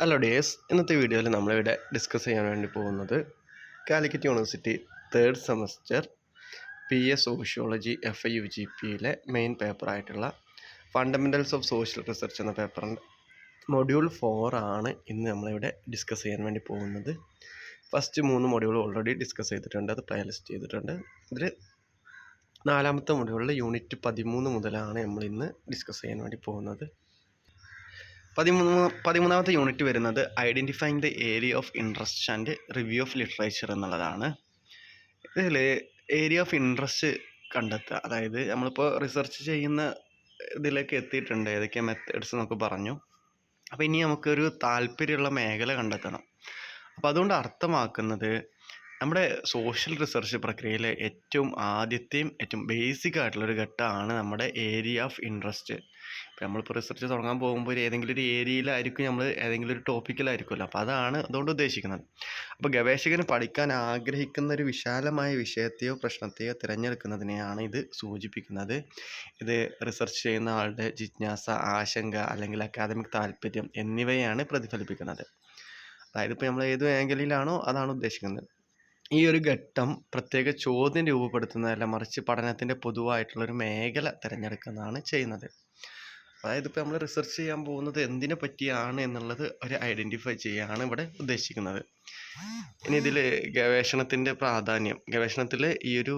Hello days ഇന്നത്തെ വീഡിയോയിൽ നമ്മളിവിടെ ഡിസ്കസ് ചെയ്യാൻ വേണ്ടി പോകുന്നത് Calicut university third semester P S sociology F I U G പിയിലെ മെയിൻ പേപ്പറായിട്ടുള്ള ഫണ്ടമെന്റൽസ് ഓഫ് സോഷ്യൽ റിസർച്ച് എന്ന പേപ്പറിന്റെ മൊഡ്യൂൾ ഫോർ ആണ് ഇന്ന് നമ്മളിവിടെ ഡിസ്കസ് ചെയ്യാൻ വേണ്ടി പോകുന്നത്. ഫസ്റ്റ് മൂന്ന് മൊഡ്യൂൾ ഓൾറെഡി ഡിസ്കസ് ചെയ്തിട്ടുണ്ട് അത് പ്ലേ ലിസ്റ്റ് ചെയ്തിട്ടുണ്ട്. ഇതിൽ നാലാമത്തെ മൊഡ്യൂളിൽ യൂണിറ്റ് പതിമൂന്ന് മുതലാണ് നമ്മൾ ഇന്ന് ഡിസ്കസ് ചെയ്യാൻ വേണ്ടി പോകുന്നത്. പതിമൂന്ന് പതിമൂന്നാമത്തെ യൂണിറ്റ് വരുന്നത് identifying the area of interest and review of literature എന്നുള്ളതാണ്. ഇതിൽ ഏരിയ ഓഫ് ഇൻട്രസ്റ്റ് കണ്ടെത്തുക. അതായത് നമ്മളിപ്പോൾ റിസർച്ച് ചെയ്യുന്ന ഇതിലേക്ക് എത്തിയിട്ടുണ്ട്. ഏതൊക്കെ മെത്തേഡ്സ് എന്നൊക്കെ പറഞ്ഞു. അപ്പോൾ ഇനി നമുക്കൊരു താല്പര്യമുള്ള മേഖല കണ്ടെത്തണം. അപ്പോൾ അതുകൊണ്ട് അർത്ഥമാക്കുന്നത് നമ്മുടെ സോഷ്യൽ റിസർച്ച് പ്രക്രിയയിലെ ഏറ്റവും ആദ്യത്തെയും ഏറ്റവും ബേസിക് ആയിട്ടുള്ളൊരു ഘട്ടമാണ് നമ്മുടെ ഏരിയ ഓഫ് ഇൻട്രസ്റ്റ് ഇപ്പോൾ നമ്മളിപ്പോൾ റിസർച്ച് തുടങ്ങാൻ പോകുമ്പോൾ ഒരു ഏതെങ്കിലും ഒരു ഏരിയയിലായിരിക്കും നമ്മൾ ഏതെങ്കിലും ഒരു ടോപ്പിക്കിലായിരിക്കുമല്ലോ അപ്പോൾ അതാണ് അതുകൊണ്ട് ഉദ്ദേശിക്കുന്നത്. അപ്പോൾ ഗവേഷകന് പഠിക്കാൻ ആഗ്രഹിക്കുന്ന ഒരു വിശാലമായ വിഷയത്തെയോ പ്രശ്നത്തെയോ തിരഞ്ഞെടുക്കുന്നതിനെയാണ് ഇത് സൂചിപ്പിക്കുന്നത്. ഇത് റിസർച്ച് ചെയ്യുന്ന ആളുടെ ജിജ്ഞാസ ആശങ്ക അല്ലെങ്കിൽ അക്കാദമിക് താല്പര്യം എന്നിവയാണ് പ്രതിഫലിപ്പിക്കുന്നത്. അതായത് ഇപ്പോൾ നമ്മൾ ഏത് മേഖലയിലാണോ അതാണ് ഉദ്ദേശിക്കുന്നത്. ഈ ഒരു ഘട്ടം പ്രത്യേക ചോദ്യം രൂപപ്പെടുത്തുന്നതല്ല മറിച്ച് പഠനത്തിന്റെ പൊതുവായിട്ടുള്ളൊരു മേഖല തിരഞ്ഞെടുക്കുന്നതാണ് ചെയ്യുന്നത്. അതായത് ഇപ്പോൾ നമ്മൾ റിസർച്ച് ചെയ്യാൻ പോകുന്നത് എന്തിനെ പറ്റിയാണ് എന്നുള്ളത് ഒരു ഐഡന്റിഫൈ ചെയ്യുകയാണ് ഇവിടെ ഉദ്ദേശിക്കുന്നത്. ഇനി ഇതിൽ ഗവേഷണത്തിന്റെ പ്രാധാന്യം ഗവേഷണത്തിൽ ഈ ഒരു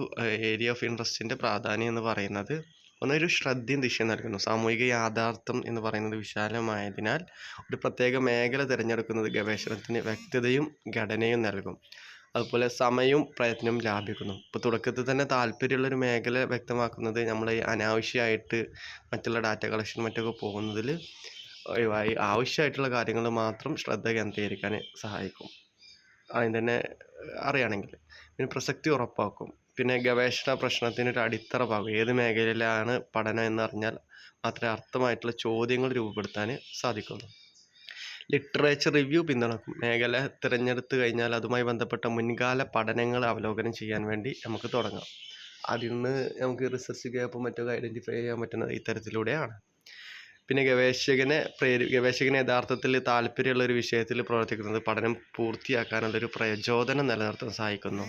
ഏരിയ ഓഫ് ഇൻട്രസ്റ്റിന്റെ പ്രാധാന്യം എന്ന് പറയുന്നത് ഒന്നൊരു ശ്രദ്ധയും ദിശ നൽകുന്നു. സാമൂഹിക യാഥാർത്ഥ്യം എന്ന് പറയുന്നത് വിശാലമായതിനാൽ ഒരു പ്രത്യേക മേഖല തിരഞ്ഞെടുക്കുന്നത് ഗവേഷണത്തിന് വ്യക്തതയും ഘടനയും നൽകും. അതുപോലെ സമയവും പ്രയത്നവും ലാഭിക്കുന്നു. ഇപ്പോൾ തുടക്കത്തിൽ തന്നെ താല്പര്യമുള്ളൊരു മേഖല വ്യക്തമാക്കുന്നത് നമ്മൾ അനാവശ്യമായിട്ട് മറ്റുള്ള ഡാറ്റ കളക്ഷൻ മറ്റൊക്കെ പോകുന്നതിൽ ഒഴിവായി ആവശ്യമായിട്ടുള്ള കാര്യങ്ങൾ മാത്രം ശ്രദ്ധ കേന്ദ്രീകരിക്കാൻ സഹായിക്കും. അതിന് തന്നെ അറിയുകയാണെങ്കിൽ പിന്നെ പ്രസക്തി ഉറപ്പാക്കും. പിന്നെ ഗവേഷണ പ്രശ്നത്തിന് ഒരു അടിത്തറ പാകും. ഏത് മേഖലയിലാണ് പഠനം എന്നറിഞ്ഞാൽ മാത്രമേ അർത്ഥമായിട്ടുള്ള ചോദ്യങ്ങൾ രൂപപ്പെടുത്താൻ സാധിക്കുള്ളൂ. ലിറ്ററേച്ചർ റിവ്യൂ പിന്തുണക്കും മേഖല തിരഞ്ഞെടുത്ത് കഴിഞ്ഞാൽ അതുമായി ബന്ധപ്പെട്ട മുൻകാല പഠനങ്ങൾ അവലോകനം ചെയ്യാൻ വേണ്ടി നമുക്ക് തുടങ്ങാം. അതിൽ നിന്ന് നമുക്ക് റിസർച്ച് ഗ്യാപ്പ് മറ്റൊക്കെ ഐഡന്റിഫൈ ചെയ്യാൻ പറ്റുന്നത് ഇത്തരത്തിലൂടെയാണ്. പിന്നെ ഗവേഷകനെ പ്രേരി ഗവേഷകനെ യഥാർത്ഥത്തിൽ താല്പര്യമുള്ള ഒരു വിഷയത്തിൽ പ്രവർത്തിക്കുന്നത് പഠനം പൂർത്തിയാക്കാനുള്ളൊരു പ്രചോദനം നിലനിർത്താൻ സഹായിക്കുന്നു.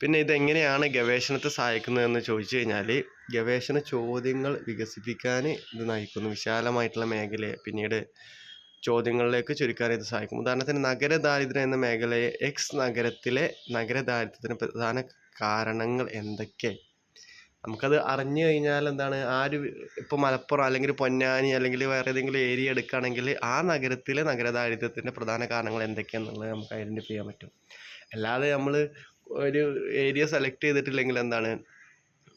പിന്നെ ഇതെങ്ങനെയാണ് ഗവേഷണത്തെ സഹായിക്കുന്നതെന്ന് ചോദിച്ചു കഴിഞ്ഞാൽ ഗവേഷണ ചോദ്യങ്ങൾ വികസിപ്പിക്കാൻ ഇത് നയിക്കുന്നു. വിശാലമായിട്ടുള്ള മേഖലയെ പിന്നീട് ചോദ്യങ്ങളിലേക്ക് ചുരുക്കാൻ ഇത് സഹായിക്കും. ഉദാഹരണത്തിന് നഗര ദാരിദ്ര്യം എന്ന മേഖലയെ എക്സ് നഗരത്തിലെ നഗര ദാരിദ്ര്യത്തിന് പ്രധാന കാരണങ്ങൾ എന്തൊക്കെ? നമുക്കത് അറിഞ്ഞു കഴിഞ്ഞാൽ എന്താണ്? ആ ഒരു ഇപ്പോൾ മലപ്പുറം അല്ലെങ്കിൽ പൊന്നാനി അല്ലെങ്കിൽ വേറെ ഏതെങ്കിലും ഏരിയ എടുക്കുകയാണെങ്കിൽ ആ നഗരത്തിലെ നഗര ദാരിദ്ര്യത്തിന്റെ പ്രധാന കാരണങ്ങൾ എന്തൊക്കെയാണെന്നുള്ളത് നമുക്ക് ഐഡന്റിഫൈ ചെയ്യാൻ പറ്റും. അല്ലാതെ നമ്മൾ ഒരു ഏരിയ സെലക്ട് ചെയ്തിട്ടില്ലെങ്കിൽ എന്താണ്?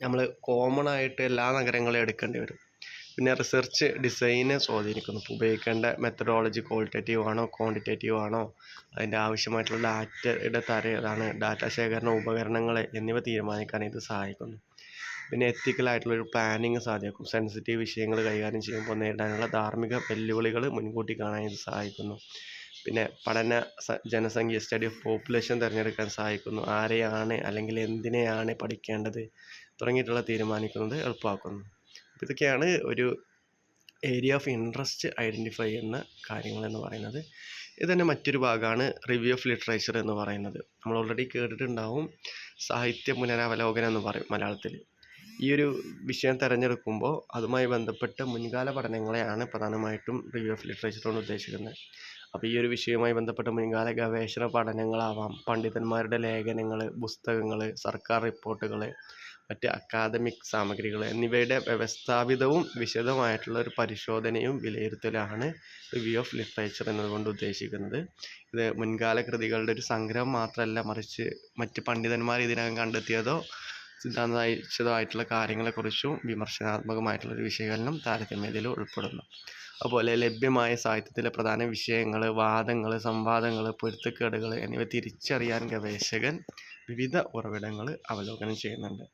നമ്മൾ കോമൺ ആയിട്ട് എല്ലാ നഗരങ്ങളും എടുക്കേണ്ടി വരും. പിന്നെ റിസർച്ച് ഡിസൈനെ സ്വാധീനിക്കുന്നു. ഇപ്പോൾ ഉപയോഗിക്കേണ്ട മെത്തഡോളജി ക്വാളിറ്റേറ്റീവ് ആണോ ക്വാണ്ടിറ്റേറ്റീവ് ആണോ അതിന്റെ ആവശ്യമായിട്ടുള്ള ഡാറ്റയുടെ തരം ഏതാണ് ഡാറ്റ ശേഖരണ ഉപകരണങ്ങൾ എന്നിവ തീരുമാനിക്കാൻ ഇത് സഹായിക്കുന്നു. പിന്നെ എത്തിക്കലായിട്ടുള്ളൊരു പ്ലാനിങ് സാധ്യമാക്കും സെൻസിറ്റീവ് വിഷയങ്ങൾ കൈകാര്യം ചെയ്യുമ്പോൾ നേരിടാനുള്ള ധാർമ്മിക വെല്ലുവിളികൾ മുൻകൂട്ടി കാണാൻ ഇത് സഹായിക്കുന്നു. പിന്നെ പഠന ജനസംഖ്യ സ്റ്റഡി ഓഫ് പോപ്പുലേഷൻ തിരഞ്ഞെടുക്കാൻ സഹായിക്കുന്നു. ആരെയാണ് അല്ലെങ്കിൽ എന്തിനെയാണ് പഠിക്കേണ്ടത് തുടങ്ങിയിട്ടുള്ള തീരുമാനിക്കുന്നത് എളുപ്പമാക്കുന്നു. ഇതൊക്കെയാണ് ഒരു ഏരിയ ഓഫ് ഇൻട്രസ്റ്റ് ഐഡന്റിഫൈ ചെയ്യുന്ന കാര്യങ്ങളെന്ന് പറയുന്നത്. ഇത് തന്നെ മറ്റൊരു ഭാഗമാണ് റിവ്യൂ ഓഫ് ലിറ്ററേച്ചർ എന്ന് പറയുന്നത്. നമ്മൾ ഓൾറെഡി കേട്ടിട്ടുണ്ടാവും സാഹിത്യ പുനരവലോകനം എന്ന് പറയും മലയാളത്തിൽ. ഈ ഒരു വിഷയം തിരഞ്ഞെടുക്കുമ്പോൾ അതുമായി ബന്ധപ്പെട്ട മുൻകാല പഠനങ്ങളെയാണ് പ്രധാനമായിട്ടും റിവ്യൂ ഓഫ് ലിറ്ററേച്ചർ കൊണ്ട് ഉദ്ദേശിക്കുന്നത്. അപ്പോൾ ഈ ഒരു വിഷയവുമായി ബന്ധപ്പെട്ട മുൻകാല ഗവേഷണ പഠനങ്ങളാവാം പണ്ഡിതന്മാരുടെ ലേഖനങ്ങൾ പുസ്തകങ്ങൾ സർക്കാർ റിപ്പോർട്ടുകൾ മറ്റ് അക്കാദമിക് സാമഗ്രികൾ എന്നിവയുടെ വ്യവസ്ഥാപിതവും വിശദമായിട്ടുള്ള ഒരു പരിശോധനയും വിലയിരുത്തലാണ് റിവ്യൂ ഓഫ് ലിറ്ററേച്ചർ എന്നതുകൊണ്ട് ഉദ്ദേശിക്കുന്നത്. ഇത് മുൻകാല കൃതികളുടെ ഒരു സംഗ്രഹം മാത്രമല്ല മറിച്ച് മറ്റ് പണ്ഡിതന്മാർ ഇതിനകം കണ്ടെത്തിയതോ സിദ്ധാന്തമായിച്ചതോ ആയിട്ടുള്ള കാര്യങ്ങളെക്കുറിച്ചും വിമർശനാത്മകമായിട്ടുള്ള ഒരു വിശകലനം താരതമ്യതയിൽ ഉൾപ്പെടുന്നു. അതുപോലെ ലഭ്യമായ സാഹിത്യത്തിലെ പ്രധാന വിഷയങ്ങൾ വാദങ്ങൾ സംവാദങ്ങൾ പൊരുത്തക്കേടുകൾ എന്നിവ തിരിച്ചറിയാൻ ഗവേഷകൻ വിവിധ ഉറവിടങ്ങൾ അവലോകനം ചെയ്യുന്നുണ്ട്.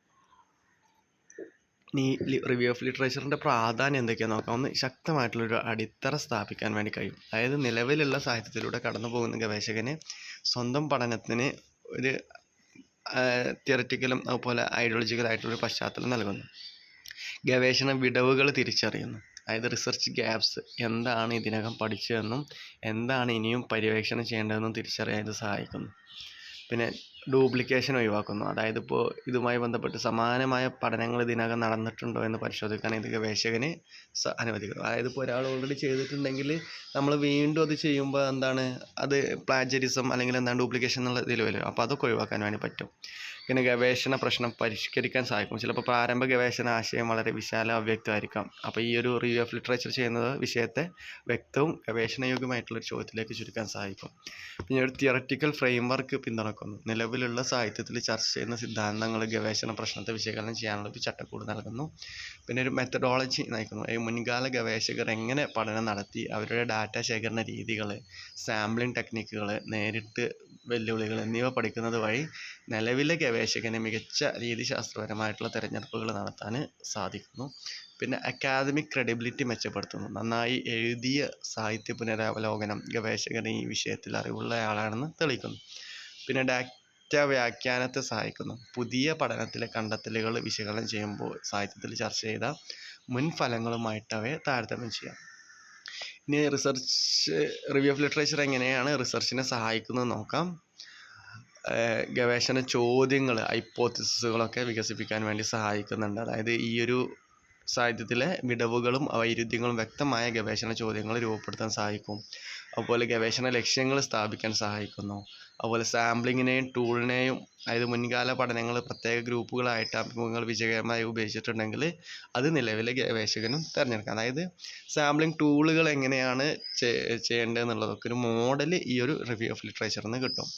ഇനി റിവ്യൂ ഓഫ് ലിറ്ററേച്ചറിന്റെ പ്രാധാന്യം എന്തൊക്കെയാണെന്ന് നോക്കാം. ഒന്ന് ശക്തമായിട്ടുള്ളൊരു അടിത്തറ സ്ഥാപിക്കാൻ വേണ്ടി കഴിയും. അതായത് നിലവിലുള്ള സാഹിത്യത്തിലൂടെ കടന്നു പോകുന്ന ഗവേഷകന് സ്വന്തം പഠനത്തിന് ഒരു തിയററ്റിക്കലും അതുപോലെ ഐഡിയോളജിക്കലായിട്ടുള്ളൊരു പശ്ചാത്തലം നൽകുന്നു. ഗവേഷണ വിടവുകൾ തിരിച്ചറിയുന്നു. അതായത് റിസർച്ച് ഗ്യാപ്സ് എന്താണ് ഇതിനകം പഠിച്ചതെന്നും എന്താണ് ഇനിയും പര്യവേക്ഷണം ചെയ്യേണ്ടതെന്നും തിരിച്ചറിയാൻ ഇത് സഹായിക്കുന്നു. പിന്നെ ഡ്യൂപ്ലിക്കേഷൻ ഒഴിവാക്കുന്നു. അതായത് ഇപ്പോൾ ഇതുമായി ബന്ധപ്പെട്ട് സമാനമായ പഠനങ്ങൾ ഇതിനകം നടന്നിട്ടുണ്ടോ എന്ന് പരിശോധിക്കാൻ ഇത് ഗവേഷകന് അനുവദിക്കുന്നു. അതായത് ഇപ്പോൾ ഒരാൾ ഓൾറെഡി ചെയ്തിട്ടുണ്ടെങ്കിൽ നമ്മൾ വീണ്ടും അത് ചെയ്യുമ്പോൾ എന്താണ്? അത് പ്ലാജറിസം അല്ലെങ്കിൽ എന്താണ് ഡ്യൂപ്ലിക്കേഷൻ എന്നുള്ള ഇതിൽ വരും. അപ്പോൾ അതൊക്കെ ഒഴിവാക്കാൻ വേണ്ടി പറ്റും. പിന്നെ ഗവേഷണ പ്രശ്നം പരിഷ്കരിക്കാൻ സഹായിക്കും ചിലപ്പോൾ പ്രാരംഭ ഗവേഷണ ആശയം വളരെ വിശാല അവ്യക്തമായിരിക്കാം. അപ്പോൾ ഈ ഒരു റിവ്യൂ ഓഫ് ലിറ്ററേച്ചർ ചെയ്യുന്നത് വിഷയത്തെ വ്യക്തവും ഗവേഷണയോഗ്യമായിട്ടുള്ള ഒരു ചോദ്യത്തിലേക്ക് ചുരുക്കാൻ സഹായിക്കും പിന്നെ ഒരു തിയററ്റിക്കൽ ഫ്രെയിംവർക്ക് പിന്തുണക്കുന്നു. നിലവിലുള്ള സാഹിത്യത്തിൽ ചർച്ച ചെയ്യുന്ന സിദ്ധാന്തങ്ങൾ ഗവേഷണ പ്രശ്നത്തെ വിശകലനം ചെയ്യാനുള്ള ഒരു ചട്ടക്കൂട് നൽകുന്നു. പിന്നെ ഒരു മെത്തഡോളജി നയിക്കുന്നു. മുൻകാല ഗവേഷകർ എങ്ങനെ പഠനം നടത്തി അവരുടെ ഡാറ്റ ശേഖരണ രീതികൾ സാമ്പിളിംഗ് ടെക്നിക്കുകൾ നേരിട്ട് വെല്ലുവിളികൾ എന്നിവ പഠിക്കുന്നത് വഴി നിലവിലെ ഗവേഷകന് മികച്ച രീതിശാസ്ത്രപരമായിട്ടുള്ള തിരഞ്ഞെടുപ്പുകൾ നടത്താൻ സാധിക്കുന്നു. പിന്നെ അക്കാദമിക് ക്രെഡിബിലിറ്റി മെച്ചപ്പെടുത്തുന്നു. നന്നായി എഴുതിയ സാഹിത്യ പുനരവലോകനം ഗവേഷകൻ ഈ വിഷയത്തിൽ അറിവുള്ളയാളാണെന്ന് തെളിയിക്കുന്നു. പിന്നെ ഡാറ്റ വ്യാഖ്യാനത്തെ സഹായിക്കുന്നു. പുതിയ പഠനത്തിലെ കണ്ടെത്തലുകൾ വിശകലനം ചെയ്യുമ്പോൾ സാഹിത്യത്തിൽ ചർച്ച ചെയ്ത മുൻ ഫലങ്ങളുമായിട്ട് അവയെ താരതമ്യം ചെയ്യാം. ഇനി റിസർച്ച് റിവ്യൂ ഓഫ് ലിറ്ററേച്ചർ എങ്ങനെയാണ് റിസർച്ചിനെ സഹായിക്കുന്നത് നോക്കാം. ഗവേഷണ ചോദ്യങ്ങൾ ഹൈപ്പോത്തിസിസുകളൊക്കെ വികസിപ്പിക്കാൻ വേണ്ടി സഹായിക്കുന്നുണ്ട്. അതായത് ഈ ഒരു സാഹിത്യത്തിലെ വിടവുകളും വൈരുദ്ധ്യങ്ങളും വ്യക്തമായ ഗവേഷണ ചോദ്യങ്ങൾ രൂപപ്പെടുത്താൻ സഹായിക്കും. അതുപോലെ ഗവേഷണ ലക്ഷ്യങ്ങൾ സ്ഥാപിക്കാൻ സഹായിക്കുന്നു. അതുപോലെ സാമ്പിളിങ്ങിനെയും ടൂളിനെയും അതായത് മുൻകാല പഠനങ്ങൾ പ്രത്യേക ഗ്രൂപ്പുകളായിട്ട് അഭിമുഖങ്ങൾ വിജയകരമായി ഉപയോഗിച്ചിട്ടുണ്ടെങ്കിൽ അത് നിലവിലെ ഗവേഷകനും തിരഞ്ഞെടുക്കാം. അതായത് സാമ്പിളിംഗ് ടൂളുകൾ എങ്ങനെയാണ് ചെയ്യേണ്ടതെന്നുള്ളതൊക്കെ ഒരു മോഡൽ ഈ ഒരു റിവ്യൂ ഓഫ് ലിറ്ററേച്ചറിൽ നിന്ന് കിട്ടും.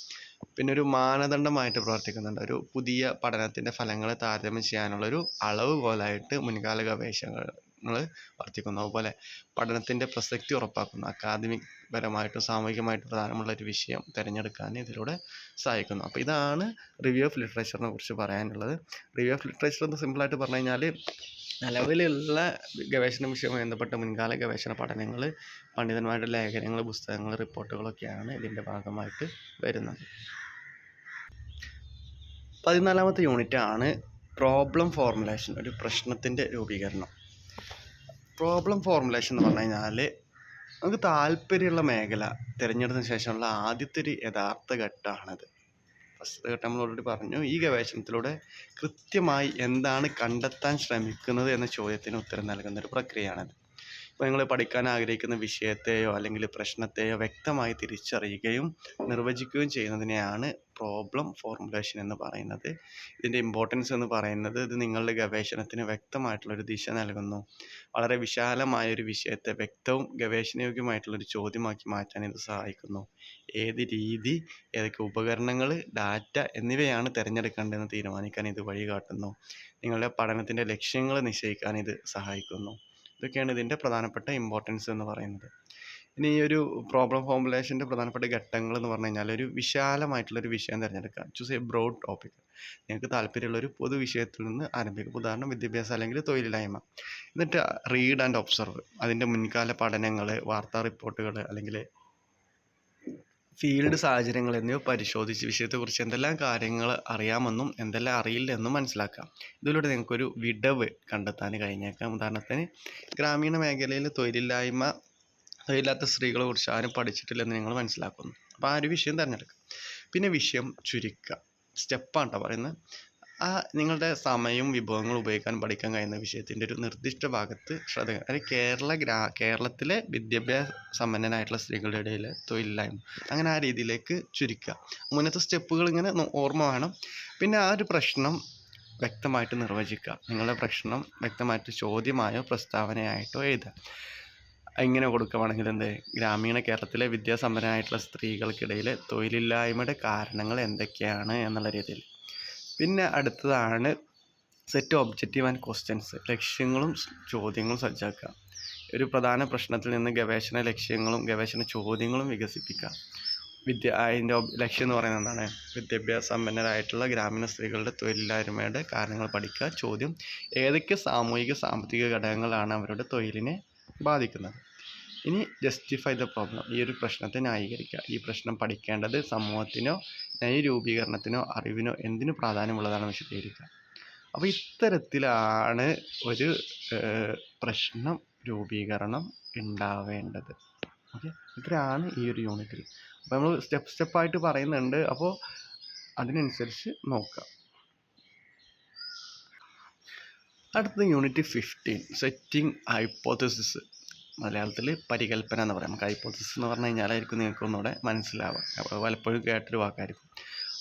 പിന്നെ ഒരു മാനദണ്ഡമായിട്ട് പ്രവർത്തിക്കുന്നുണ്ട്. ഒരു പുതിയ പഠനത്തിന്റെ ഫലങ്ങളെ താരതമ്യം ചെയ്യാനുള്ളൊരു അളവുകോലായിട്ട് മുൻകാല ഗവേഷണങ്ങൾ വർത്തിക്കുന്നു അതുപോലെ പഠനത്തിന്റെ പ്രസക്തി ഉറപ്പാക്കുന്നു. അക്കാദമിക് പരമായിട്ടും സാമൂഹികമായിട്ടും പ്രധാനമുള്ള ഒരു വിഷയം തിരഞ്ഞെടുക്കാൻ ഇതിലൂടെ സഹായിക്കുന്നു. അപ്പോൾ ഇതാണ് റിവ്യൂ ഓഫ് ലിറ്ററേച്ചറിനെ കുറിച്ച് പറയാനുള്ളത്. റിവ്യൂ ഓഫ് ലിറ്ററേച്ചർ എന്ന് സിമ്പിളായിട്ട് പറഞ്ഞു കഴിഞ്ഞാൽ നിലവിലുള്ള ഗവേഷണ വിഷയവുമായി ബന്ധപ്പെട്ട മുൻകാല ഗവേഷണ പഠനങ്ങൾ പണ്ഡിതന്മാരുടെ ലേഖനങ്ങൾ പുസ്തകങ്ങൾ റിപ്പോർട്ടുകളൊക്കെയാണ് ഇതിന്റെ ഭാഗമായിട്ട് വരുന്നത്. പതിനാലാമത്തെ യൂണിറ്റ് ആണ് പ്രോബ്ലം ഫോർമുലേഷൻ ഒരു പ്രശ്നത്തിന്റെ രൂപീകരണം. പ്രോബ്ലം ഫോർമുലേഷൻ എന്ന് പറഞ്ഞു കഴിഞ്ഞാൽ നമുക്ക് താല്പര്യമുള്ള മേഖല തിരഞ്ഞെടുത്തതിന് ശേഷമുള്ള ആദ്യത്തെ ഒരു യഥാർത്ഥ ഘട്ടമാണിത്. ഫസ്റ്റ് ഘട്ടം നമ്മൾ ഓൾറെഡി പറഞ്ഞു. ഈ ഗവേഷണത്തിലൂടെ കൃത്യമായി എന്താണ് കണ്ടെത്താൻ ശ്രമിക്കുന്നത് എന്ന ചോദ്യത്തിന് ഉത്തരം നൽകുന്ന ഒരു പ്രക്രിയയാണിത്. ഇപ്പോൾ നിങ്ങൾ പഠിക്കാൻ ആഗ്രഹിക്കുന്ന വിഷയത്തെയോ അല്ലെങ്കിൽ പ്രശ്നത്തെയോ വ്യക്തമായി തിരിച്ചറിയുകയും നിർവചിക്കുകയും ചെയ്യുന്നതിനെയാണ് പ്രോബ്ലം ഫോർമുലേഷൻ എന്ന് പറയുന്നത്. ഇതിന്റെ ഇമ്പോർട്ടൻസ് എന്ന് പറയുന്നത് ഇത് നിങ്ങളുടെ ഗവേഷണത്തിന് വ്യക്തമായിട്ടുള്ളൊരു ദിശ നൽകുന്നു. വളരെ വിശാലമായ ഒരു വിഷയത്തെ വ്യക്തവും ഗവേഷണയോഗ്യമായിട്ടുള്ളൊരു ചോദ്യമാക്കി മാറ്റാൻ ഇത് സഹായിക്കുന്നു. ഏത് രീതി ഏതൊക്കെ ഉപകരണങ്ങൾ ഡാറ്റ എന്നിവയാണ് തിരഞ്ഞെടുക്കേണ്ടതെന്ന് തീരുമാനിക്കാൻ ഇത് വഴികാട്ടുന്നു. നിങ്ങളുടെ പഠനത്തിന്റെ ലക്ഷ്യങ്ങൾ നിശ്ചയിക്കാൻ ഇത് സഹായിക്കുന്നു. ഇതൊക്കെയാണ് ഇതിന്റെ പ്രധാനപ്പെട്ട ഇമ്പോർട്ടൻസ് എന്ന് പറയുന്നത്. ഇനി ഈ ഒരു പ്രോബ്ലം ഫോമുലേഷന്റെ പ്രധാനപ്പെട്ട ഘട്ടങ്ങൾ എന്ന് പറഞ്ഞു കഴിഞ്ഞാൽ ഒരു വിശാലമായിട്ടുള്ളൊരു വിഷയം തിരഞ്ഞെടുക്കുക ചൂസ് എ ബ്രോഡ് ടോപ്പിക് നിങ്ങൾക്ക് താല്പര്യമുള്ള ഒരു പൊതു വിഷയത്തിൽ നിന്ന് ആരംഭിക്കും. ഉദാഹരണം വിദ്യാഭ്യാസം അല്ലെങ്കിൽ തൊഴിലില്ലായ്മ. എന്നിട്ട് റീഡ് ആൻഡ് ഒബ്സർവ് അതിന്റെ മുൻകാല പഠനങ്ങൾ വാർത്താ റിപ്പോർട്ടുകൾ അല്ലെങ്കിൽ ഫീൽഡ് സാഹചര്യങ്ങൾ എന്നിവ പരിശോധിച്ച് വിഷയത്തെക്കുറിച്ച് എന്തെല്ലാം കാര്യങ്ങൾ അറിയാമെന്നും എന്തെല്ലാം അറിയില്ല എന്നും മനസ്സിലാക്കാം. ഇതിലൂടെ നിങ്ങൾക്കൊരു വിടവ് കണ്ടെത്താൻ കഴിഞ്ഞേക്കാം. ഉദാഹരണത്തിന് ഗ്രാമീണ മേഖലയിൽ തൊഴിലില്ലായ്മ തൊഴിലില്ലാത്ത സ്ത്രീകളെ കുറിച്ച് ആരും പഠിച്ചിട്ടില്ലെന്ന് നിങ്ങൾ മനസ്സിലാക്കുന്നു. അപ്പോൾ ആ ഒരു വിഷയം തിരഞ്ഞെടുക്കുക. പിന്നെ വിഷയം ചുരുക്കുക. സ്റ്റെപ്പാണ് കേട്ടോ പറയുന്നത്. ആ നിങ്ങളുടെ സമയവും വിഭവങ്ങളും ഉപയോഗിക്കാൻ പഠിക്കാൻ കഴിയുന്ന വിഷയത്തിന്റെ ഒരു നിർദ്ദിഷ്ട ഭാഗത്ത് ശ്രദ്ധ അതായത് കേരള ഗ്രാ കേരളത്തിലെ വിദ്യാഭ്യാസ സമ്പന്നനായിട്ടുള്ള സ്ത്രീകളുടെ ഇടയിൽ തൊഴിലില്ലായ്മ. അങ്ങനെ ആ രീതിയിലേക്ക് ചുരുക്കുക. മുന്നത്തെ സ്റ്റെപ്പുകൾ ഇങ്ങനെ ഓർമ്മ വേണം. പിന്നെ ആ ഒരു പ്രശ്നം വ്യക്തമായിട്ട് നിർവചിക്കുക. നിങ്ങളുടെ പ്രശ്നം വ്യക്തമായിട്ട് ചോദ്യമായോ പ്രസ്താവനയായിട്ടോ എഴുതുക. ഇങ്ങനെ കൊടുക്കുകയാണെങ്കിൽ എന്ത്? ഗ്രാമീണ കേരളത്തിലെ വിദ്യാസമ്പന്നരായിട്ടുള്ള സ്ത്രീകൾക്കിടയിൽ തൊഴിലില്ലായ്മയുടെ കാരണങ്ങൾ എന്തൊക്കെയാണ് എന്നുള്ള രീതിയിൽ. പിന്നെ അടുത്തതാണ് സെറ്റ് ഒബ്ജക്റ്റീവ് ആൻഡ് ക്വസ്റ്റ്യൻസ് ലക്ഷ്യങ്ങളും ചോദ്യങ്ങളും സജ്ജാക്കുക. ഒരു പ്രധാന പ്രശ്നത്തിൽ നിന്ന് ഗവേഷണ ലക്ഷ്യങ്ങളും ഗവേഷണ ചോദ്യങ്ങളും വികസിപ്പിക്കുക. വിദ്യ അതിന്റെ ലക്ഷ്യം എന്ന് പറയുന്നത് എന്താണ്? വിദ്യാഭ്യാസ സമ്പന്നരായിട്ടുള്ള ഗ്രാമീണ സ്ത്രീകളുടെ തൊഴിലില്ലായ്മയുടെ കാരണങ്ങൾ പഠിക്കുക. ചോദ്യം ഏതൊക്കെ സാമൂഹിക സാമ്പത്തിക ഘടകങ്ങളാണ് അവരുടെ തൊഴിലിനെ ബാധിക്കുന്നത്? ഇനി ജസ്റ്റിഫൈ ദ പ്രോബ്ലം ഈ ഒരു പ്രശ്നത്തെ ന്യായീകരിക്കുക. ഈ പ്രശ്നം പഠിക്കേണ്ടത് സമൂഹത്തിനോ നയരൂപീകരണത്തിനോ അറിവിനോ എന്തിനു പ്രാധാന്യമുള്ളതാണ് വിശദീകരിക്കുക? അപ്പോൾ ഇത്തരത്തിലാണ് ഒരു പ്രശ്നം രൂപീകരണം ഉണ്ടാവേണ്ടത്. ഓക്കെ? ഇത്രയാണ് ഈ ഒരു യൂണിറ്റിൽ. അപ്പോൾ നമ്മൾ സ്റ്റെപ്പ് സ്റ്റെപ്പായിട്ട് പറയുന്നുണ്ട്. അപ്പോൾ അതിനനുസരിച്ച് നോക്കുക അടുത്ത യൂണിറ്റ് ഫിഫ്റ്റീൻ സെറ്റിംഗ് ഹൈപ്പോത്തസിസ് മലയാളത്തിൽ പരികല്പന എന്ന് പറയാം. ഹൈപ്പോത്തിസ് എന്ന് പറഞ്ഞു കഴിഞ്ഞാലായിരിക്കും നിങ്ങൾക്ക് ഒന്നുകൂടെ മനസ്സിലാവുക. അപ്പോൾ പലപ്പോഴും കേട്ടൊരു വാക്കായിരിക്കും.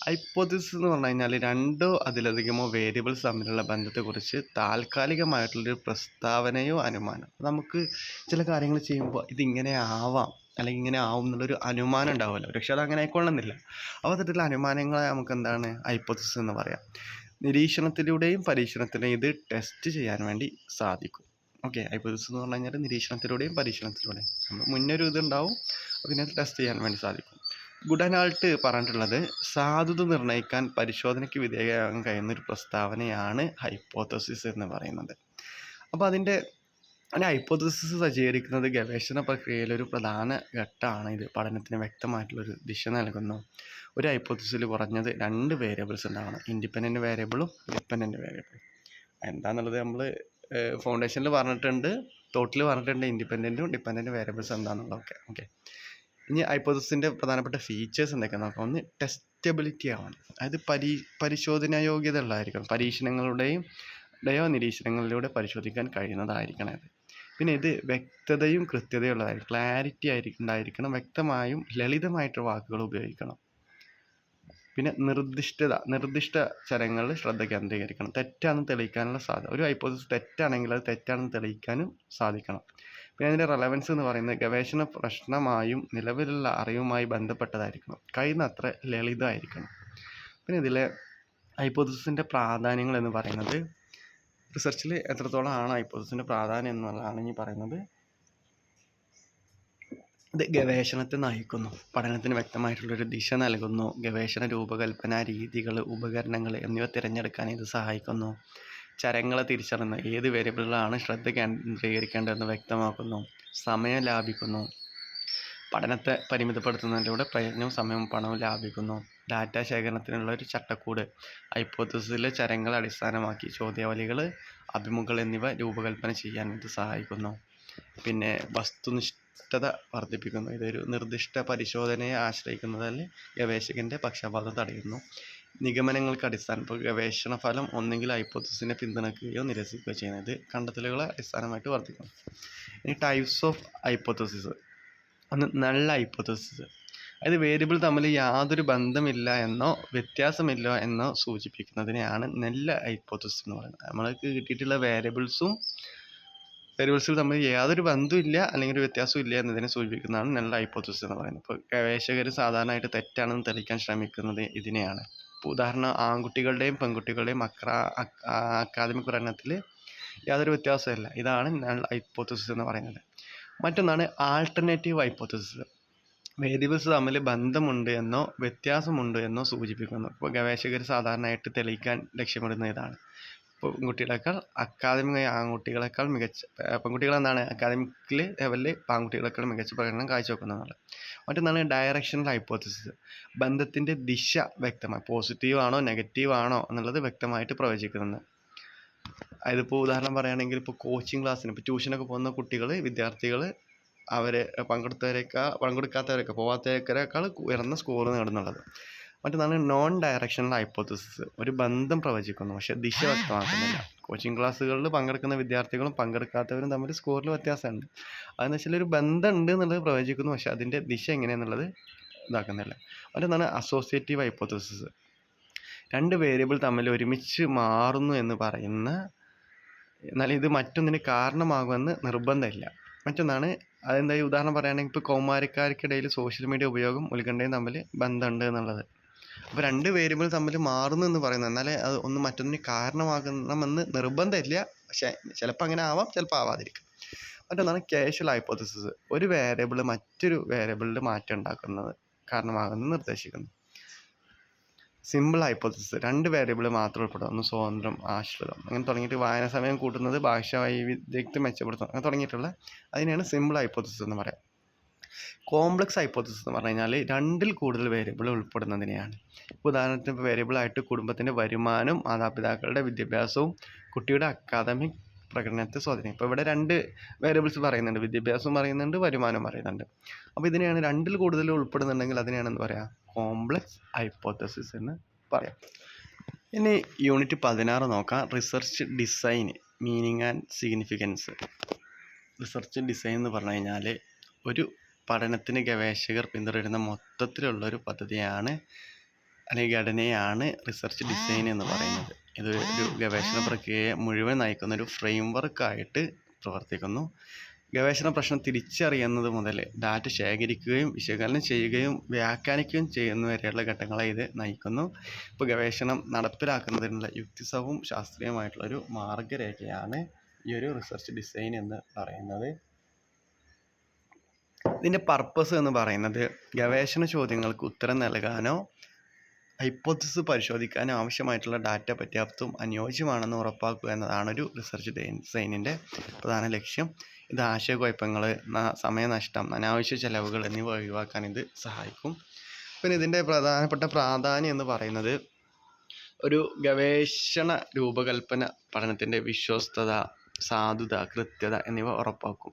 ഹൈപ്പോത്തിസ് എന്ന് പറഞ്ഞു കഴിഞ്ഞാൽ രണ്ടോ അതിലധികമോ വേരിയബിൾസ് തമ്മിലുള്ള ബന്ധത്തെക്കുറിച്ച് താൽക്കാലികമായിട്ടുള്ളൊരു പ്രസ്താവനയോ അനുമാനം. നമുക്ക് ചില കാര്യങ്ങൾ ചെയ്യുമ്പോൾ ഇതിങ്ങനെ ആവാം. അല്ലെങ്കിൽ ഇങ്ങനെ ആവും എന്നുള്ളൊരു അനുമാനം ഉണ്ടാവുമല്ലോ. പക്ഷേ അത് അങ്ങനെ ആയിക്കൊള്ളുന്നില്ല. അപ്പോൾ അത്തരത്തിലുള്ള അനുമാനങ്ങളെ നമുക്ക് എന്താണ് ഹൈപ്പോത്തിസ് എന്ന് പറയാം. നിരീക്ഷണത്തിലൂടെയും പരീക്ഷണത്തിലൂടെയും ഇത് ടെസ്റ്റ് ചെയ്യാൻ വേണ്ടി സാധിക്കും. ഓക്കെ ഹൈപ്പോസിസ് എന്ന് പറഞ്ഞു കഴിഞ്ഞാൽ നിരീക്ഷണത്തിലൂടെയും പരീക്ഷണത്തിലൂടെയും. നമ്മൾ മുന്നേ ഒരു ഇതുണ്ടാവും അതിനെ ടെസ്റ്റ് ചെയ്യാൻ വേണ്ടി സാധിക്കും. ഗുഡനാൾട്ട് പറഞ്ഞിട്ടുള്ളത് സാധുത നിർണയിക്കാൻ പരിശോധനയ്ക്ക് വിധേയമാകാൻ കഴിയുന്ന ഒരു പ്രസ്താവനയാണ് ഹൈപ്പോത്തസിസ് എന്ന് പറയുന്നത്. അപ്പോൾ അതിന്റെ അതിന്റെ ഹൈപ്പോത്തസിസ് സജ്ജീകരിക്കുന്നത് ഗവേഷണ പ്രക്രിയയിലെ ഒരു പ്രധാന ഘട്ടമാണ്. ഇത് പഠനത്തിന് വ്യക്തമായിട്ടുള്ളൊരു ദിശ നൽകുന്നു. ഒരു ഹൈപ്പോത്തസിസിൽ കുറഞ്ഞത് രണ്ട് വേരിയബിൾസ് ഉണ്ടാവണം. ഇൻഡിപെൻഡന്റ് വേരിയബിളും ഡിപ്പെൻഡന്റ് വേരിയബിളും എന്താണെന്നുള്ളത് നമ്മൾ ഫൗണ്ടേഷനിൽ പറഞ്ഞിട്ടുണ്ട് ടോട്ടൽ പറഞ്ഞിട്ടുണ്ട് ഇൻഡിപെൻഡന്റും ഡിപ്പെൻഡന്റ് വേരിയബിൾസ് എന്താണെന്നുള്ളതൊക്കെ ഓക്കെ ഇനി ഐപ്പോസിന്റെ പ്രധാനപ്പെട്ട ഫീച്ചേഴ്സ് എന്തൊക്കെയാണ് നോക്കാം. ഒന്ന് ടെസ്റ്റബിലിറ്റി ആവണം അതായത് പരീ പരിശോധനാ യോഗ്യത ഉള്ളതായിരിക്കണം പരീക്ഷണങ്ങളുടെയും ഡയോ നിരീക്ഷണങ്ങളിലൂടെ പരിശോധിക്കാൻ കഴിയുന്നതായിരിക്കണം ഇത്. പിന്നെ ഇത് വ്യക്തതയും കൃത്യതയും ഉള്ളതായിരിക്കും ക്ലാരിറ്റി ആയിരിക്കും ഉണ്ടായിരിക്കണം. വ്യക്തമായും ലളിതമായിട്ടുള്ള വാക്കുകൾ ഉപയോഗിക്കണം. പിന്നെ നിർദ്ദിഷ്ടത നിർദ്ദിഷ്ട ചരങ്ങളിൽ ശ്രദ്ധ കേന്ദ്രീകരിക്കണം. തെറ്റാണെന്ന് തെളിയിക്കാനുള്ള സാധ്യത. ഒരു ഹൈപ്പോസിസ് തെറ്റാണെങ്കിൽ അത് തെറ്റാണെന്ന് തെളിയിക്കാനും സാധിക്കണം. പിന്നെ അതിന്റെ റെലവൻസ് എന്ന് പറയുന്നത് ഗവേഷണ പ്രശ്നമായും നിലവിലുള്ള അറിവുമായി ബന്ധപ്പെട്ടതായിരിക്കണം. കഴിയുന്നത്ര ലളിതമായിരിക്കണം. പിന്നെ ഇതിലെ ഹൈപ്പോസിസിന്റെ പ്രാധാന്യങ്ങൾ എന്ന് പറയുന്നത് റിസർച്ചിൽ എത്രത്തോളം ആണ് ഹൈപ്പോസിസിന്റെ പ്രാധാന്യം എന്നുള്ളതാണ് ഇനി പറയുന്നത് ഇത് ഗവേഷണത്തെ നയിക്കുന്നു. പഠനത്തിന് വ്യക്തമായിട്ടുള്ളൊരു ദിശ നൽകുന്നു. ഗവേഷണ രൂപകൽപ്പന രീതികൾ ഉപകരണങ്ങൾ എന്നിവ തിരഞ്ഞെടുക്കാൻ ഇത് സഹായിക്കുന്നു. ചരങ്ങളെ തിരിച്ചറിയുന്നു ഏത് വേരിയബിളുകളാണ് ശ്രദ്ധ കേന്ദ്രീകരിക്കേണ്ടതെന്ന് വ്യക്തമാക്കുന്നു. സമയം ലാഭിക്കുന്നു. പഠനത്തെ പരിമിതപ്പെടുത്തുന്നതിലൂടെ പ്രയത്നവും സമയവും പണവും ലാഭിക്കുന്നു. ഡാറ്റ ശേഖരണത്തിനുള്ള ഒരു ചട്ടക്കൂട് ഹൈപ്പോത്തസിസിലെ ചരങ്ങളെ അടിസ്ഥാനമാക്കി ചോദ്യാവലികൾ അഭിമുഖങ്ങൾ എന്നിവ രൂപകൽപ്പന ചെയ്യാൻ ഇത് സഹായിക്കുന്നു. പിന്നെ വസ്തുനിഷ്ഠത വർദ്ധിപ്പിക്കുന്നു. ഇതൊരു നിർദ്ദിഷ്ട പരിശോധനയെ ആശ്രയിക്കുന്നതല്ലേ ഗവേഷകന്റെ പക്ഷപാതം തടയുന്നു. നിഗമനങ്ങൾക്ക് അടിസ്ഥാനം ഇപ്പോൾ ഗവേഷണ ഫലം ഒന്നെങ്കിൽ ഹൈപ്പോത്തസിനെ പിന്തുണയ്ക്കുകയോ നിരസിക്കുകയോ ചെയ്യുന്നത് കണ്ടെത്തലുകളെ അടിസ്ഥാനമായിട്ട് വർദ്ധിക്കുന്നു. ഇനി ടൈപ്സ് ഓഫ് ഹൈപ്പോത്തസിസ് ഒന്ന് നല്ല ഹൈപ്പോത്തസിസ് അതായത് വേരിയബിൾ തമ്മിൽ യാതൊരു ബന്ധമില്ല എന്നോ വ്യത്യാസമില്ല എന്നോ സൂചിപ്പിക്കുന്നതിനെയാണ് നെല്ല ഹൈപ്പോത്തസിസ് എന്ന് പറയുന്നത്. നമ്മൾക്ക് കിട്ടിയിട്ടുള്ള വേരിയബിൾസും വേരിയബിൾസുകൾ തമ്മിൽ യാതൊരു ബന്ധമില്ല അല്ലെങ്കിൽ ഒരു വ്യത്യാസവും ഇല്ല എന്നതിനെ സൂചിപ്പിക്കുന്നതാണ് നല്ല ഹൈപ്പോത്തസിസ് എന്ന് പറയുന്നത്. ഇപ്പോൾ ഗവേഷകർ സാധാരണയായിട്ട് തെറ്റാണെന്ന് തെളിയിക്കാൻ ശ്രമിക്കുന്നത് ഇതിനെയാണ്. ഉദാഹരണം ആൺകുട്ടികളുടെയും പെൺകുട്ടികളുടെയും അക്രാ അക്കാദമിക് പഠനത്തിൽ യാതൊരു വ്യത്യാസമില്ല ഇതാണ് നൾ ഹൈപ്പോത്തസിസ് എന്ന് പറയുന്നത്. മറ്റൊന്നാണ് ആൾട്ടർനേറ്റീവ് ഹൈപ്പോത്തസിസ് വേരിയബിൾസ് തമ്മിൽ ബന്ധമുണ്ട് എന്നോ വ്യത്യാസമുണ്ട് എന്നോ സൂചിപ്പിക്കുന്നു. ഇപ്പോൾ ഗവേഷകർ സാധാരണയായിട്ട് തെളിയിക്കാൻ ലക്ഷ്യമിടുന്ന ഇതാണ്. പെൺകുട്ടികളെക്കാൾ അക്കാദമിക് ആൺകുട്ടികളെക്കാൾ മികച്ച പെൺകുട്ടികൾ എന്താണ് അക്കാദമിക്കിൽ ലെവലിൽ ആൺകുട്ടികളെക്കാൾ മികച്ച പ്രകടനം കാഴ്ചവെക്കുന്നതാണ്. മറ്റൊന്നാണ് ഡയറക്ഷണൽ ഹൈപ്പോത്തസിസ് ബന്ധത്തിന്റെ ദിശ വ്യക്തമായി പോസിറ്റീവ് ആണോ നെഗറ്റീവ് ആണോ എന്നുള്ളത് വ്യക്തമായിട്ട് പ്രവചിക്കുന്നത്. അതിപ്പോൾ ഉദാഹരണം പറയുകയാണെങ്കിൽ ഇപ്പോൾ കോച്ചിങ് ക്ലാസ്സിന് ഇപ്പോൾ ട്യൂഷനൊക്കെ പോകുന്ന കുട്ടികൾ വിദ്യാർത്ഥികൾ അവർ പങ്കെടുത്തവരേക്കാൾ പങ്കെടുക്കാത്തവരൊക്കെ പോവാത്തവരേക്കാൾ ഉയർന്ന സ്കോർ നേടുന്നുള്ളത്. മറ്റൊന്നാണ് നോൺ ഡയറക്ഷണൽ ഹൈപ്പോത്തസിസ് ഒരു ബന്ധം പ്രവചിക്കുന്നു പക്ഷെ ദിശ വ്യക്തമാക്കുന്നില്ല. കോച്ചിങ് ക്ലാസ്സുകളിൽ പങ്കെടുക്കുന്ന വിദ്യാർത്ഥികളും പങ്കെടുക്കാത്തവരും തമ്മിൽ സ്കോറിൽ വ്യത്യാസമുണ്ട്. അതെന്ന് വെച്ചാൽ ഒരു ബന്ധം ഉണ്ട് എന്നുള്ളത് പ്രവചിക്കുന്നു പക്ഷെ അതിന്റെ ദിശ എങ്ങനെയാണെന്നുള്ളത് ഇതാക്കുന്നില്ല. മറ്റൊന്നാണ് അസോസിയേറ്റീവ് ഹൈപ്പോത്തസിസ് രണ്ട് വേരിയബിൾ തമ്മിൽ ഒരുമിച്ച് മാറുന്നു എന്ന് പറയുന്ന എന്നാൽ ഇത് മറ്റൊന്നിന് കാരണമാകുമെന്ന് നിർബന്ധമില്ല. മറ്റൊന്നാണ് അതെന്താ ഈ ഉദാഹരണം പറയുകയാണെങ്കിൽ ഇപ്പോൾ കൗമാരക്കാർക്കിടയിൽ സോഷ്യൽ മീഡിയ ഉപയോഗം ഉത്കണ്ഠയും തമ്മിൽ ബന്ധമുണ്ട് എന്നുള്ളത്. അപ്പോൾ രണ്ട് വേരിയബിൾ തമ്മിൽ മാറുന്നു എന്ന് പറയുന്നത് എന്നാലേ അത് ഒന്ന് മറ്റൊന്നിന് കാരണമാകണമെന്ന് നിർബന്ധമില്ല. പക്ഷേ ചിലപ്പോൾ അങ്ങനെ ആവാം ചിലപ്പോൾ ആവാതിരിക്കും. മറ്റൊന്നാണ് കാഷ്വൽ ഹൈപ്പോത്തസിസ് ഒരു വേരിയബിൾ മറ്റൊരു വേരിയബിളിൽ മാറ്റം ഉണ്ടാക്കുന്നത് കാരണമാകുമെന്ന് നിർദ്ദേശിക്കുന്നു. സിമ്പിൾ ഹൈപ്പോത്തസിസ് രണ്ട് വേരിയബിൾ മാത്രം ഉൾപ്പെടും ഒന്ന് സ്വതന്ത്രം ആശ്രിതം. അങ്ങനെ തുടങ്ങിയിട്ട് വായന സമയം കൂട്ടുന്നത് ഭാഷാ വൈവിധ്യത്തെ മെച്ചപ്പെടുത്തും അങ്ങനെ തുടങ്ങിയിട്ടുള്ള അതിനെയാണ് സിമ്പിൾ ഹൈപ്പോത്തസിസ് എന്ന് പറയാം. കോംപ്ലക്സ് ഹൈപ്പോത്തസിസ് എന്ന് പറഞ്ഞു കഴിഞ്ഞാൽ രണ്ടിൽ കൂടുതൽ വേരിയബിൾ ഉൾപ്പെടുന്നതിനെയാണ്. ഉദാഹരണത്തിന് വേരിയബിൾ കുടുംബത്തിന്റെ വരുമാനം മാതാപിതാക്കളുടെ വിദ്യാഭ്യാസവും കുട്ടിയുടെ അക്കാദമിക് പ്രകടനത്തെ സ്വാധീനിക്കും ഇപ്പോൾ ഇവിടെ രണ്ട് വേരിയബിൾസ് പറയുന്നുണ്ട്. വിദ്യാഭ്യാസം പറയുന്നുണ്ട് വരുമാനം പറയുന്നുണ്ട്. അപ്പോൾ ഇതിനെയാണ് രണ്ടിൽ കൂടുതൽ ഉൾപ്പെടുന്നുണ്ടെങ്കിൽ അതിനെയാണ് എന്ത് പറയുക കോംപ്ലക്സ് ഹൈപ്പോത്തസിസ് എന്ന് പറയാം. ഇനി യൂണിറ്റ് പതിനാറ് നോക്കാം. Research design meaning and significance. Research design എന്ന് പറഞ്ഞു കഴിഞ്ഞാൽ ഒരു പഠനത്തിന് ഗവേഷകർ പിന്തുടരുന്ന മൊത്തത്തിലുള്ള ഒരു പദ്ധതിയാണ് അല്ലെങ്കിൽ ഘടനയാണ് റിസർച്ച് ഡിസൈൻ എന്ന് പറയുന്നത്. ഇത് ഒരു ഗവേഷണ പ്രക്രിയയെ മുഴുവൻ നയിക്കുന്ന ഒരു ഫ്രെയിം വർക്കായിട്ട് പ്രവർത്തിക്കുന്നു. ഗവേഷണ പ്രശ്നം തിരിച്ചറിയുന്നത് മുതൽ ഡാറ്റ ശേഖരിക്കുകയും വിശകലനം ചെയ്യുകയും വ്യാഖ്യാനിക്കുകയും ചെയ്യുന്ന വരെയുള്ള ഘട്ടങ്ങളെ ഇത് നയിക്കുന്നു. ഇപ്പോൾ ഗവേഷണം നടപ്പിലാക്കുന്നതിനുള്ള യുക്തിസവും ശാസ്ത്രീയമായിട്ടുള്ളൊരു മാർഗരേഖയാണ് ഈ ഒരു റിസർച്ച് ഡിസൈൻ എന്ന് പറയുന്നത്. ഇതിന്റെ പർപ്പസ് എന്ന് പറയുന്നത് ഗവേഷണ ചോദ്യങ്ങൾക്ക് ഉത്തരം നൽകാനോ ഹൈപ്പോത്തിസ് പരിശോധിക്കാനോ ആവശ്യമായിട്ടുള്ള ഡാറ്റ പര്യാപ്തവും അനുയോജ്യമാണെന്ന് ഉറപ്പാക്കുക എന്നതാണ് ഒരു റിസർച്ച് ഡിസൈനിന്റെ പ്രധാന ലക്ഷ്യം. ഇത് ആശയക്കുഴപ്പങ്ങൾ സമയനഷ്ടം അനാവശ്യ ചെലവുകൾ എന്നിവ ഒഴിവാക്കാൻ ഇത് സഹായിക്കും. പിന്നെ ഇതിന്റെ പ്രധാനപ്പെട്ട പ്രാധാന്യം എന്ന് പറയുന്നത് ഒരു ഗവേഷണ രൂപകൽപ്പന പഠനത്തിന്റെ വിശ്വസ്തത സാധുത കൃത്യത എന്നിവ ഉറപ്പാക്കും.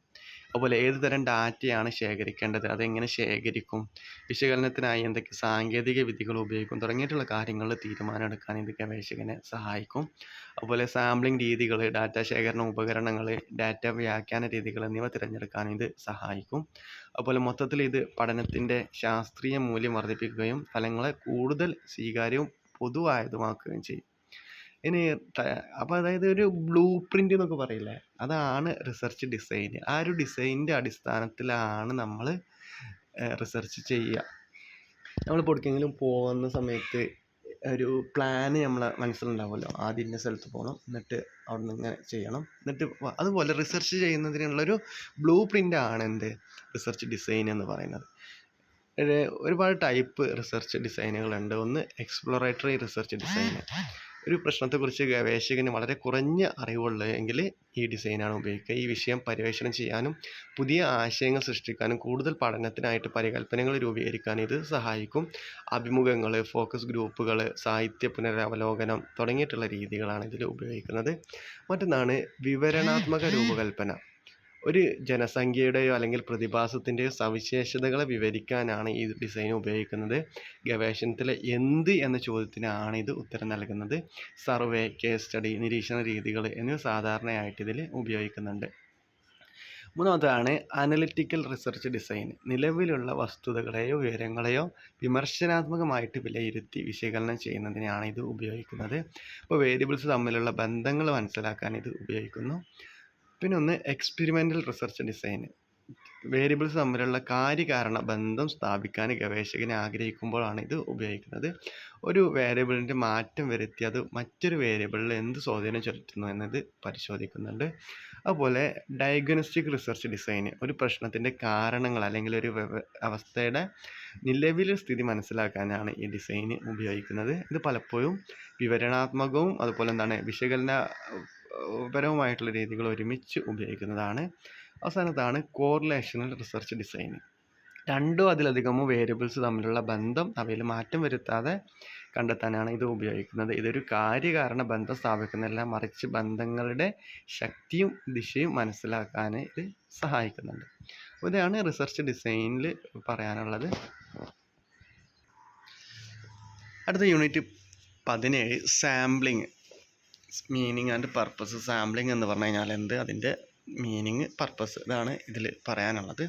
അതുപോലെ ഏത് തരം ഡാറ്റയാണ് ശേഖരിക്കേണ്ടത്? അതെങ്ങനെ ശേഖരിക്കും? വിശകലനത്തിനായി എന്തൊക്കെ സാങ്കേതിക വിദ്യകൾ ഉപയോഗിക്കും? തുടങ്ങിയിട്ടുള്ള കാര്യങ്ങളിൽ തീരുമാനമെടുക്കാൻ ഇത് ഗവേഷകനെ സഹായിക്കും. അതുപോലെ സാമ്പിളിംഗ് രീതികൾ ഡാറ്റ ശേഖരണ ഉപകരണങ്ങൾ ഡാറ്റ വ്യാഖ്യാന രീതികൾ എന്നിവ തിരഞ്ഞെടുക്കാൻ ഇത് സഹായിക്കും. അതുപോലെ മൊത്തത്തിൽ ഇത് പഠനത്തിന്റെ ശാസ്ത്രീയ മൂല്യം വർദ്ധിപ്പിക്കുകയും ഫലങ്ങളെ കൂടുതൽ സ്വീകാര്യവും പൊതുവായതുമാക്കുകയും ചെയ്യും. ഇനി അപ്പോൾ അതായത് ഒരു ബ്ലൂ പ്രിന്റ് എന്നൊക്കെ പറയില്ലേ? അതാണ് റിസർച്ച് ഡിസൈൻ ആ ഒരു ഡിസൈനിന്റെ അടിസ്ഥാനത്തിലാണ് നമ്മൾ റിസർച്ച് ചെയ്യുക. നമ്മളിപ്പോൾ എവിടേക്കെങ്കിലും പോകുന്ന സമയത്ത് ഒരു പ്ലാന് നമ്മളെ മനസ്സിലുണ്ടാവുമല്ലോ. ആദ്യം ഇന്ന സ്ഥലത്ത് പോകണം എന്നിട്ട് അവിടെ നിന്ന് ഇങ്ങനെ ചെയ്യണം. എന്നിട്ട് അതുപോലെ റിസർച്ച് ചെയ്യുന്നതിനുള്ളൊരു ബ്ലൂ പ്രിന്റാണ് എന്ത് റിസർച്ച് ഡിസൈൻ എന്ന് പറയുന്നത്. ഒരുപാട് ടൈപ്പ് റിസർച്ച് ഡിസൈനുകളുണ്ട് ഒന്ന് എക്സ്പ്ലോറേറ്ററി റിസർച്ച് ഡിസൈൻ ഒരു പ്രശ്നത്തെക്കുറിച്ച് ഗവേഷകന് വളരെ കുറഞ്ഞ അറിവുള്ള എങ്കിൽ ഈ ഡിസൈനാണ് ഉപയോഗിക്കുക. ഈ വിഷയം പര്യവേഷണം ചെയ്യാനും പുതിയ ആശയങ്ങൾ സൃഷ്ടിക്കാനും കൂടുതൽ പഠനത്തിനായിട്ട് പരികല്പനകൾ രൂപീകരിക്കാനും ഇത് സഹായിക്കും. അഭിമുഖങ്ങൾ ഫോക്കസ് ഗ്രൂപ്പുകൾ സാഹിത്യ പുനരവലോകനം തുടങ്ങിയിട്ടുള്ള രീതികളാണ് ഇതിൽ ഉപയോഗിക്കുന്നത്. മറ്റൊന്നാണ് വിവരണാത്മക രൂപകൽപ്പന. ഒരു ജനസംഖ്യയുടെയോ അല്ലെങ്കിൽ പ്രതിഭാസത്തിന്റെയോ സവിശേഷതകളെ വിവരിക്കാനാണ് ഈ ഡിസൈൻ ഉപയോഗിക്കുന്നത്. ഗവേഷണത്തിലെ എന്ത് എന്ന ചോദ്യത്തിനാണ് ഇത് ഉത്തരം നൽകുന്നത്. സർവേ കേസ് സ്റ്റഡി നിരീക്ഷണ രീതികൾ എന്നിവ സാധാരണയായിട്ട് ഇതിൽ ഉപയോഗിക്കുന്നുണ്ട്. മൂന്നാമതാണ് അനലിറ്റിക്കൽ റിസർച്ച് ഡിസൈൻ. നിലവിലുള്ള വസ്തുതകളെയോ വിവരങ്ങളെയോ വിമർശനാത്മകമായിട്ട് വിലയിരുത്തി വിശകലനം ചെയ്യുന്നതിനാണ് ഇത് ഉപയോഗിക്കുന്നത്. അപ്പോൾ വേരിയബിൾസ് തമ്മിലുള്ള ബന്ധങ്ങൾ മനസ്സിലാക്കാൻ ഇത് ഉപയോഗിക്കുന്നു. പിന്നെ ഒന്ന് എക്സ്പെരിമെന്റൽ റിസർച്ച് ഡിസൈൻ വേരിയബിൾസ് തമ്മിലുള്ള കാര്യകാരണ ബന്ധം സ്ഥാപിക്കാൻ ഗവേഷകനെ ആഗ്രഹിക്കുമ്പോഴാണ് ഇത് ഉപയോഗിക്കുന്നത്. ഒരു വേരിയബിളിന്റെ മാറ്റം വരുത്തി അത് മറ്റൊരു വേരിയബിളിൽ എന്ത് സ്വാധീനം ചെലുത്തുന്നു എന്നത് പരിശോധിക്കുന്നുണ്ട്. അതുപോലെ ഡയഗ്നോസ്റ്റിക് റിസർച്ച് ഡിസൈന് ഒരു പ്രശ്നത്തിന്റെ കാരണങ്ങൾ അല്ലെങ്കിൽ ഒരു അവസ്ഥയുടെ നിലവിലെ സ്ഥിതി മനസ്സിലാക്കാനാണ് ഈ ഡിസൈന് ഉപയോഗിക്കുന്നത്. ഇത് പലപ്പോഴും വിവരണാത്മകവും അതുപോലെ എന്താണ് വിശകലന പരവുമായിട്ടുള്ള രീതികൾ ഒരുമിച്ച് ഉപയോഗിക്കുന്നതാണ്. അവസാനത്താണ് കോറിലേഷണൽ റിസർച്ച് ഡിസൈൻ രണ്ടോ അതിലധികമോ വേരിയബിൾസ് തമ്മിലുള്ള ബന്ധം അവയിൽ മാറ്റം വരുത്താതെ കണ്ടെത്താനാണ് ഇത് ഉപയോഗിക്കുന്നത്. ഇതൊരു കാര്യകാരണ ബന്ധം സ്ഥാപിക്കുന്നതല്ല മറിച്ച് ബന്ധങ്ങളുടെ ശക്തിയും ദിശയും മനസ്സിലാക്കാൻ ഇത് സഹായിക്കുന്നുണ്ട്. അപ്പോൾ ഇതാണ് റിസർച്ച് ഡിസൈനിൽ പറയാനുള്ളത്. അടുത്ത യൂണിറ്റ് പതിനേഴ് sampling meaning and purpose sampling എന്ന് പറഞ്ഞു കഴിഞ്ഞാൽ എന്ത്? അതിന്റെ മീനിങ് പർപ്പസ് ഇതാണ് ഇതിൽ പറയാനുള്ളത്.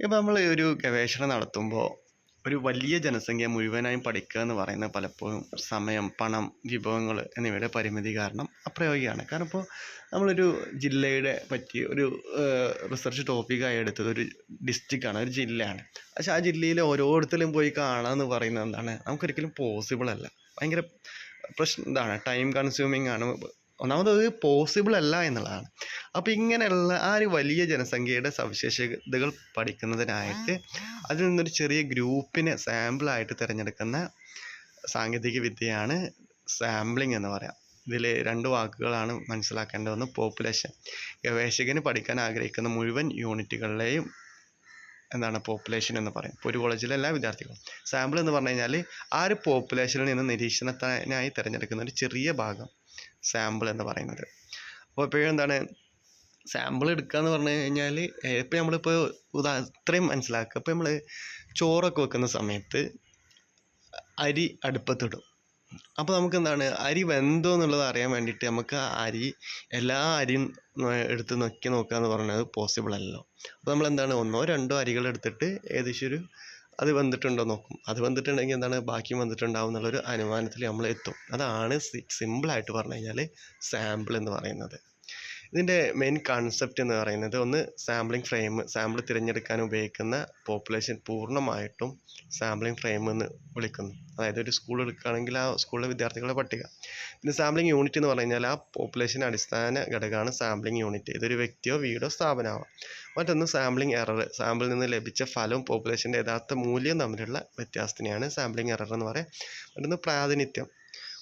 ഇപ്പോൾ നമ്മൾ ഒരു ഗവേഷണം നടത്തുമ്പോൾ ഒരു വലിയ ജനസംഖ്യ മുഴുവനായും പഠിക്കുക എന്ന് പറയുന്നത് പലപ്പോഴും സമയം പണം വിഭവങ്ങൾ എന്നിവയുടെ പരിമിതി കാരണം അപ്രയോഗികമാണ്. കാരണം ഇപ്പോൾ നമ്മളൊരു ജില്ലയുടെ പറ്റി ഒരു റിസർച്ച് ടോപ്പിക്കായി എടുത്തത് ഒരു ഡിസ്ട്രിക്റ്റാണ് ഒരു ജില്ലയാണ്. പക്ഷേ ആ ജില്ലയിലെ ഓരോരുത്തരും പോയി കാണുക എന്ന് പറയുന്നത് എന്താണ്? നമുക്കൊരിക്കലും പോസിബിൾ അല്ല. ഭയങ്കര പ്രശ്നം ഇതാണ് ടൈം കൺസ്യൂമിങ് ആണ്. ഒന്നാമത് പോസിബിൾ അല്ല എന്നുള്ളതാണ്. അപ്പോൾ ഇങ്ങനെയുള്ള ആ ഒരു വലിയ ജനസംഖ്യയുടെ സവിശേഷതകൾ പഠിക്കുന്നതിനായിട്ട് അതിൽ നിന്നൊരു ചെറിയ ഗ്രൂപ്പിനെ സാമ്പിളായിട്ട് തിരഞ്ഞെടുക്കുന്ന സാങ്കേതിക വിദ്യയാണ് സാമ്പിളിംഗ് എന്ന് പറയാം. ഇതിൽ രണ്ട് വാക്കുകളാണ് മനസ്സിലാക്കേണ്ടതെന്ന് പോപ്പുലേഷൻ ഗവേഷകന് പഠിക്കാൻ ആഗ്രഹിക്കുന്ന മുഴുവൻ യൂണിറ്റുകളിലെയും എന്താണ് പോപ്പുലേഷൻ എന്ന് പറയും. ഇപ്പോൾ ഒരു കോളേജിലെ എല്ലാ വിദ്യാർത്ഥികളും. സാമ്പിൾ എന്ന് പറഞ്ഞു കഴിഞ്ഞാൽ ആ ഒരു പോപ്പുലേഷനിൽ നിന്ന് നിരീക്ഷണത്തിനായി തിരഞ്ഞെടുക്കുന്ന ഒരു ചെറിയ ഭാഗം സാമ്പിൾ എന്ന് പറയുന്നത്. അപ്പോൾ എപ്പോഴും എന്താണ്? സാമ്പിൾ എടുക്കുക എന്ന് പറഞ്ഞു കഴിഞ്ഞാൽ ഇപ്പം നമ്മളിപ്പോൾ ഉദാ ഇത്രയും മനസ്സിലാക്കുക ഇപ്പം നമ്മൾ ചോറൊക്കെ വെക്കുന്ന സമയത്ത് അരി അടുപ്പത്തിടും. അപ്പോൾ നമുക്ക് എന്താണ് അരി വെന്തോ എന്നുള്ളത് അറിയാൻ വേണ്ടിയിട്ട് നമുക്ക് അരി എല്ലാ അരിയും എടുത്ത് നോക്കി നോക്കുക എന്ന് പറയുന്നത് പോസിബിൾ അല്ലല്ലോ. അപ്പോൾ നമ്മൾ എന്താണ് ഒന്നോ രണ്ടോ അരികൾ എടുത്തിട്ട് ഏകദേശം ഒരു അത് വന്നിട്ടുണ്ടോ നോക്കും. അത് വന്നിട്ടുണ്ടെങ്കിൽ എന്താണ്? ബാക്കി വന്നിട്ടുണ്ടാവും എന്നുള്ളൊരു അനുമാനത്തിൽ നമ്മൾ എത്തും അതാണ് സിമ്പിളായിട്ട് പറഞ്ഞു കഴിഞ്ഞാൽ സാമ്പിൾ എന്ന് പറയുന്നത്. ഇതിന്റെ മെയിൻ കൺസെപ്റ്റ് എന്ന് പറയുന്നത് ഒന്ന് സാമ്പിളിംഗ് ഫ്രെയിം സാമ്പിൾ തിരഞ്ഞെടുക്കാൻ ഉപയോഗിക്കുന്ന പോപ്പുലേഷൻ പൂർണമായിട്ടും സാമ്പിളിംഗ് ഫ്രെയിം എന്ന് വിളിക്കുന്നു. അതായത് ഒരു സ്കൂൾ എടുക്കുകയാണെങ്കിൽ ആ സ്കൂളിലെ വിദ്യാർത്ഥികളുടെ പട്ടിക. പിന്നെ സാമ്പിളിംഗ് യൂണിറ്റ് എന്ന് പറഞ്ഞു കഴിഞ്ഞാൽ ആ പോപ്പുലേഷൻ അടിസ്ഥാന ഘടകമാണ് സാമ്പിളിംഗ് യൂണിറ്റ് ഇതൊരു വ്യക്തിയോ വീടോ സ്ഥാപനമാവാം. മറ്റൊന്ന് സാമ്പിളിംഗ് എറർ സാമ്പിളിൽ നിന്ന് ലഭിച്ച ഫലവും പോപ്പുലേഷന്റെ യഥാർത്ഥ മൂല്യവും തമ്മിലുള്ള വ്യത്യാസത്തിനെയാണ് സാമ്പിളിംഗ് എറർ എന്ന് പറയുക. മറ്റൊന്ന് പ്രാതിനിധ്യം.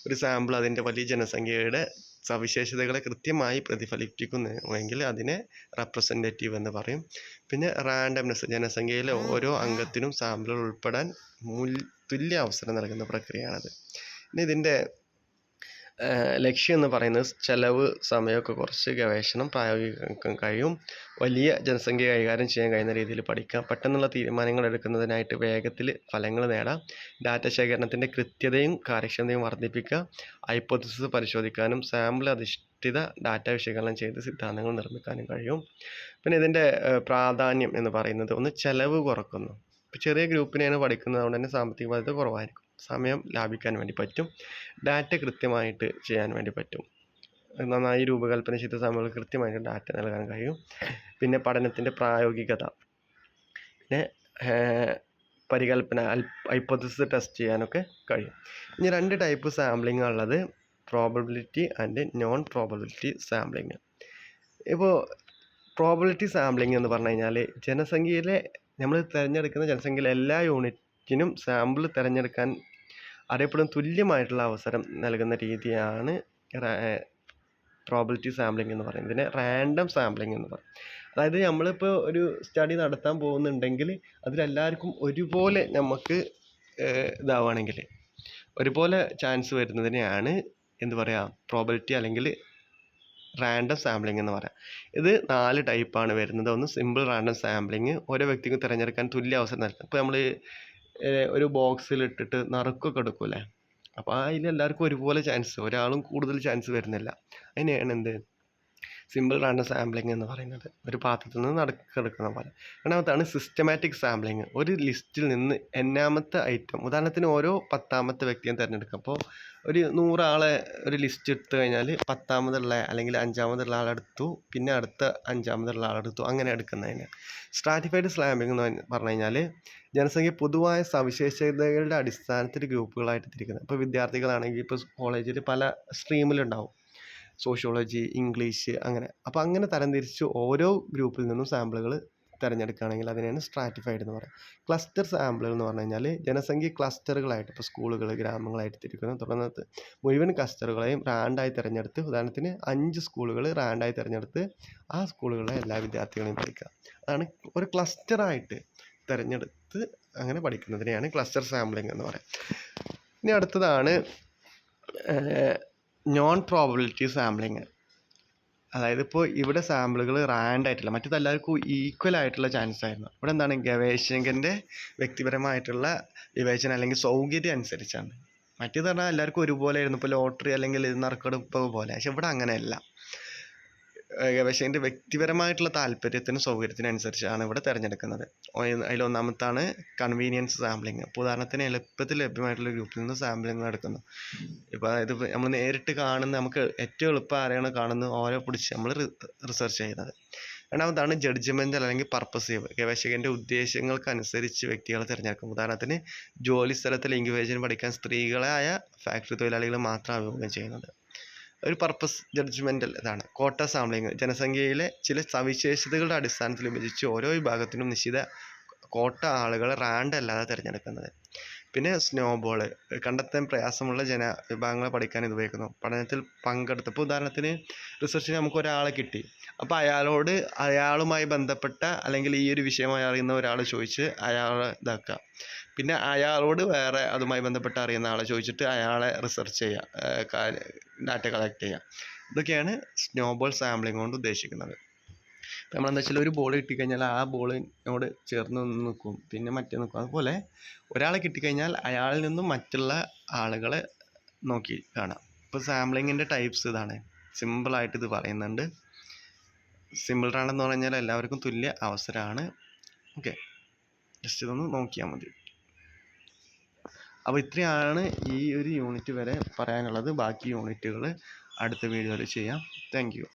ഒരു സാമ്പിൾ അതിന്റെ വലിയ ജനസംഖ്യയുടെ സവിശേഷതകളെ കൃത്യമായി പ്രതിഫലിപ്പിക്കുന്നുവെങ്കിൽ അതിനെ റെപ്രസെന്റേറ്റീവ് എന്ന് പറയും. പിന്നെ റാൻഡംനെസ് ജനസംഖ്യയിലെ ഓരോ അംഗത്തിനും സാമ്പിളുകൾ ഉൾപ്പെടാൻ മുൽ തുല്യ അവസരം നൽകുന്ന പ്രക്രിയയാണത്. ഇനി ഇതിന്റെ ലക്ഷ്യം എന്ന് പറയുന്നത് ചെലവ് സമയമൊക്കെ കുറച്ച് ഗവേഷണം പ്രായോഗികം കഴിയും വലിയ ജനസംഖ്യ കൈകാര്യം ചെയ്യാൻ കഴിയുന്ന രീതിയിൽ പഠിക്കാം. പെട്ടെന്നുള്ള തീരുമാനങ്ങൾ എടുക്കുന്നതിനായിട്ട് വേഗത്തിൽ ഫലങ്ങൾ നേടാം. ഡാറ്റ ശേഖരണത്തിന്റെ കൃത്യതയും കാര്യക്ഷമതയും വർദ്ധിപ്പിക്കുക. ഹൈപ്പോത്തിസിസ് പരിശോധിക്കാനും സാമ്പിൾ അധിഷ്ഠിത ഡാറ്റ വിശകലനം ചെയ്ത് സിദ്ധാന്തങ്ങൾ നിർമ്മിക്കാനും കഴിയും. പിന്നെ ഇതിന്റെ പ്രാധാന്യം എന്ന് പറയുന്നത് ഒന്ന് ചെലവ് കുറക്കുന്നു. ചെറിയ ഗ്രൂപ്പിനെയാണ് പഠിക്കുന്നത്. അതുകൊണ്ട് തന്നെ സാമ്പത്തിക ബാധ്യത കുറവായിരിക്കും. സമയം ലാഭിക്കാൻ വേണ്ടി പറ്റും. ഡാറ്റ കൃത്യമായിട്ട് ചെയ്യാൻ വേണ്ടി പറ്റും. നന്നായി രൂപകൽപ്പന ചെയ്ത സമയങ്ങൾ കൃത്യമായിട്ട് ഡാറ്റ നൽകാൻ കഴിയും. പിന്നെ പഠനത്തിന്റെ പ്രായോഗികത. പിന്നെ പരികൽപ്പന ഹൈപ്പോത്തിസിസ് ടെസ്റ്റ് ചെയ്യാനൊക്കെ കഴിയും. ഇനി രണ്ട് ടൈപ്പ് സാമ്പിളിംഗ് ഉള്ളത്. Probability and non probability sampling ഇപ്പോൾ പ്രോബബിലിറ്റി സാമ്പിളിംഗ് എന്ന് പറഞ്ഞു കഴിഞ്ഞാൽ ജനസംഖ്യയിലെ നമ്മൾ തിരഞ്ഞെടുക്കുന്ന ജനസംഖ്യയിലെ എല്ലാ യൂണിറ്റിനും സാമ്പിൾ തിരഞ്ഞെടുക്കാൻ അറിയപ്പെടുന്ന തുല്യമായിട്ടുള്ള അവസരം നൽകുന്ന രീതിയാണ് പ്രോബിലിറ്റി സാമ്പിളിംഗ് എന്ന് പറയുന്നത്. ഇതിനെ റാൻഡം സാമ്പിളിംഗ് എന്ന് പറയും. അതായത് നമ്മളിപ്പോൾ ഒരു സ്റ്റഡി നടത്താൻ പോകുന്നുണ്ടെങ്കിൽ അതിലെല്ലാവർക്കും ഒരുപോലെ നമുക്ക് ഇതാവുകയാണെങ്കിൽ ഒരുപോലെ ചാൻസ് വരുന്നതിനെയാണ് എന്ത് പറയുക പ്രോബിലിറ്റി അല്ലെങ്കിൽ റാൻഡം സാമ്പിളിംഗ് എന്ന് പറയാം. ഇത് നാല് ടൈപ്പാണ് വരുന്നത്. ഒന്ന് സിമ്പിൾ റാൻഡം സാമ്പിളിംഗ് ഓരോ വ്യക്തിക്കും തിരഞ്ഞെടുക്കാൻ തുല്യ അവസരം നൽകും ഇപ്പോൾ നമ്മൾ ഒരു ബോക്സിൽ ഇട്ടിട്ട് നറുക്കൊക്കെ എടുക്കൂലേ അപ്പോൾ അതിന് എല്ലാവർക്കും ഒരുപോലെ ചാൻസ് ഒരാളും കൂടുതൽ ചാൻസ് വരുന്നില്ല. അതിനെയാണ് എന്ത്? സിമ്പിൾ റാൻഡം സാമ്പിളിംഗ് എന്ന് പറയുന്നത്. ഒരു പാത്രത്തിൽ നിന്ന് നടക്കെടുക്കുന്ന പോലെ. രണ്ടാമത്താണ് സിസ്റ്റമാറ്റിക് സാമ്പിളിംഗ് ഒരു ലിസ്റ്റിൽ നിന്ന് എന്നാമത്തെ ഐറ്റം ഉദാഹരണത്തിന് ഓരോ പത്താമത്തെ വ്യക്തിയെ തിരഞ്ഞെടുക്കുക അപ്പോൾ ഒരു നൂറാളെ ഒരു ലിസ്റ്റ് എടുത്തു കഴിഞ്ഞാൽ പത്താമതുള്ള അല്ലെങ്കിൽ അഞ്ചാമതുള്ള ആളെടുത്തു പിന്നെ അടുത്ത അഞ്ചാമതുള്ള ആളെടുത്തു അങ്ങനെ എടുക്കുന്നതിന്. സ്ട്രാറ്റിഫൈഡ് സ്ലാമ്പിംഗ് എന്ന് പറഞ്ഞ് കഴിഞ്ഞാൽ ജനസംഖ്യ പൊതുവായ സവിശേഷതകളുടെ അടിസ്ഥാനത്തിൽ ഗ്രൂപ്പുകളായിട്ട് തിരിക്കുന്നത്. ഇപ്പോൾ വിദ്യാർത്ഥികളാണെങ്കിൽ ഇപ്പോൾ കോളേജിൽ പല സ്ട്രീമിലുണ്ടാവും. സോഷ്യോളജി ഇംഗ്ലീഷ് അങ്ങനെ. അപ്പോൾ അങ്ങനെ തരംതിരിച്ച് ഓരോ ഗ്രൂപ്പിൽ നിന്നും സാമ്പിളുകൾ തിരഞ്ഞെടുക്കുകയാണെങ്കിൽ അതിനെയാണ് സ്ട്രാറ്റിഫൈഡ് എന്ന് പറയുക ക്ലസ്റ്റർ സാമ്പിളുകൾ എന്ന് പറഞ്ഞു കഴിഞ്ഞാൽ ജനസംഖ്യ ക്ലസ്റ്ററുകളായിട്ട് ഇപ്പോൾ സ്കൂളുകൾ ഗ്രാമങ്ങളായിട്ട് തിരിക്കുന്നു. തുടർന്ന് മുഴുവൻ ക്ലസ്റ്ററുകളെയും റാൻഡായി തിരഞ്ഞെടുത്ത് ഉദാഹരണത്തിന് അഞ്ച് സ്കൂളുകൾ റാൻഡായി തിരഞ്ഞെടുത്ത് ആ സ്കൂളുകളിലെ എല്ലാ വിദ്യാർത്ഥികളെയും പഠിക്കുക അതാണ് ഒരു ക്ലസ്റ്ററായിട്ട് തിരഞ്ഞെടുത്ത് അങ്ങനെ പഠിക്കുന്നതിനെയാണ് ക്ലസ്റ്റർ സാമ്പിളിംഗ് എന്ന് പറയുക ഇനി അടുത്തതാണ് നോൺ പ്രോബിലിറ്റി സാമ്പിളിങ് അതായത് ഇപ്പോൾ ഇവിടെ സാമ്പിളുകൾ റാൻഡ് ആയിട്ടില്ല. മറ്റേത് എല്ലാവർക്കും ഈക്വൽ ആയിട്ടുള്ള ചാൻസ് ആയിരുന്നു. ഇവിടെ എന്താണ് ഗവേഷകന്റെ വ്യക്തിപരമായിട്ടുള്ള വിവേചനം അല്ലെങ്കിൽ സൗകര്യം അനുസരിച്ചാണ്. മറ്റേത് പറഞ്ഞാൽ എല്ലാവർക്കും ഒരുപോലെ ആയിരുന്നു ഇപ്പോൾ ലോട്ടറി അല്ലെങ്കിൽ നറുക്കെടുപ്പ് പോലെ. പക്ഷെ ഇവിടെ അങ്ങനെയല്ല. ഗവേഷകന്റെ വ്യക്തിപരമായിട്ടുള്ള താല്പര്യത്തിനും സൗകര്യത്തിനും അനുസരിച്ചാണ് ഇവിടെ തിരഞ്ഞെടുക്കുന്നത്. അതിൽ ഒന്നാമത്താണ് കൺവീനിയൻസ് സാമ്പിളിങ് ഇപ്പോൾ ഉദാഹരണത്തിന് എളുപ്പത്തിൽ ലഭ്യമായിട്ടുള്ള ഗ്രൂപ്പിൽ നിന്ന് സാമ്പിളിങ് എടുക്കുന്നു ഇപ്പോൾ അതായത് നമ്മൾ നേരിട്ട് കാണുന്ന നമുക്ക് ഏറ്റവും എളുപ്പം ആരെയാണ് കാണുന്നത്? ഓരോ പിടിച്ച് നമ്മൾ റിസർച്ച് ചെയ്യുന്നത്. രണ്ടാമതാണ് ജഡ്ജ്മെന്റൽ അല്ലെങ്കിൽ പർപ്പസീവ് ഗവേഷകന്റെ ഉദ്ദേശങ്ങൾക്കനുസരിച്ച് വ്യക്തികളെ തിരഞ്ഞെടുക്കും. ഉദാഹരണത്തിന് ജോലി സ്ഥലത്ത് ലിംഗവിവേചനം പഠിക്കാൻ സ്ത്രീകളായ ഫാക്ടറി തൊഴിലാളികൾ മാത്രം അഭിമുഖം ചെയ്യുന്നത്. ഒരു പർപ്പസ് ജഡ്ജ്മെന്റൽ ഇതാണ്. കോട്ട സാമ്പിളിങ് ജനസംഖ്യയിലെ ചില സവിശേഷതകളുടെ അടിസ്ഥാനത്തിൽ വിഭജിച്ച് ഓരോ വിഭാഗത്തിനും നിശ്ചിത കോട്ട ആളുകളെ റാൻഡ് അല്ലാതെ തിരഞ്ഞെടുക്കുന്നത്. പിന്നെ സ്നോബോൾ കണ്ടെത്താൻ പ്രയാസമുള്ള ജന വിഭാഗങ്ങളെ പഠിക്കാൻ ഇത് ഉപയോഗിക്കുന്നു. പഠനത്തിൽ പങ്കെടുത്തപ്പോൾ ഉദാഹരണത്തിന് റിസർച്ചിന് നമുക്ക് ഒരാളെ കിട്ടി. അപ്പോൾ അയാളോട് അയാളുമായി ബന്ധപ്പെട്ട അല്ലെങ്കിൽ ഈ ഒരു വിഷയമായി അറിയുന്ന ഒരാൾ ചോദിച്ച് അയാളെ ഇതാക്കുക. പിന്നെ അയാളോട് വേറെ അതുമായി ബന്ധപ്പെട്ട് അറിയുന്ന ആളെ ചോദിച്ചിട്ട് അയാളെ റിസർച്ച് ചെയ്യുക ഡാറ്റ കളക്ട് ചെയ്യുക. ഇതൊക്കെയാണ് സ്നോബോൾ സാമ്പിളിംഗ് കൊണ്ട് ഉദ്ദേശിക്കുന്നത്. നമ്മളെന്താ വെച്ചാൽ ഒരു ബോൾ കിട്ടിക്കഴിഞ്ഞാൽ ആ ബോളിനോട് ചേർന്ന് നിൽക്കും പിന്നെ മറ്റേ നിൽക്കും അതുപോലെ ഒരാളെ കിട്ടിക്കഴിഞ്ഞാൽ അയാളിൽ നിന്നും മറ്റുള്ള ആളുകളെ നോക്കി കാണാം. ഇപ്പോൾ സാമ്പിളിങ്ങിന്റെ ടൈപ്സ് ഇതാണ്. സിമ്പിളായിട്ട് ഇത് പറയുന്നുണ്ട്. സിമ്പിൾ റാണെന്ന് പറഞ്ഞാൽ എല്ലാവർക്കും തുല്യ അവസരമാണ്. ഓക്കെ ജസ്റ്റ് ഇതൊന്ന് നോക്കിയാൽ മതി. അപ്പോൾ ഇത്രയാണ് ഈ ഒരു യൂണിറ്റ് വരെ പറയാനുള്ളത്. ബാക്കി യൂണിറ്റുകൾ അടുത്ത വീഡിയോയിൽ ചെയ്യാം. താങ്ക്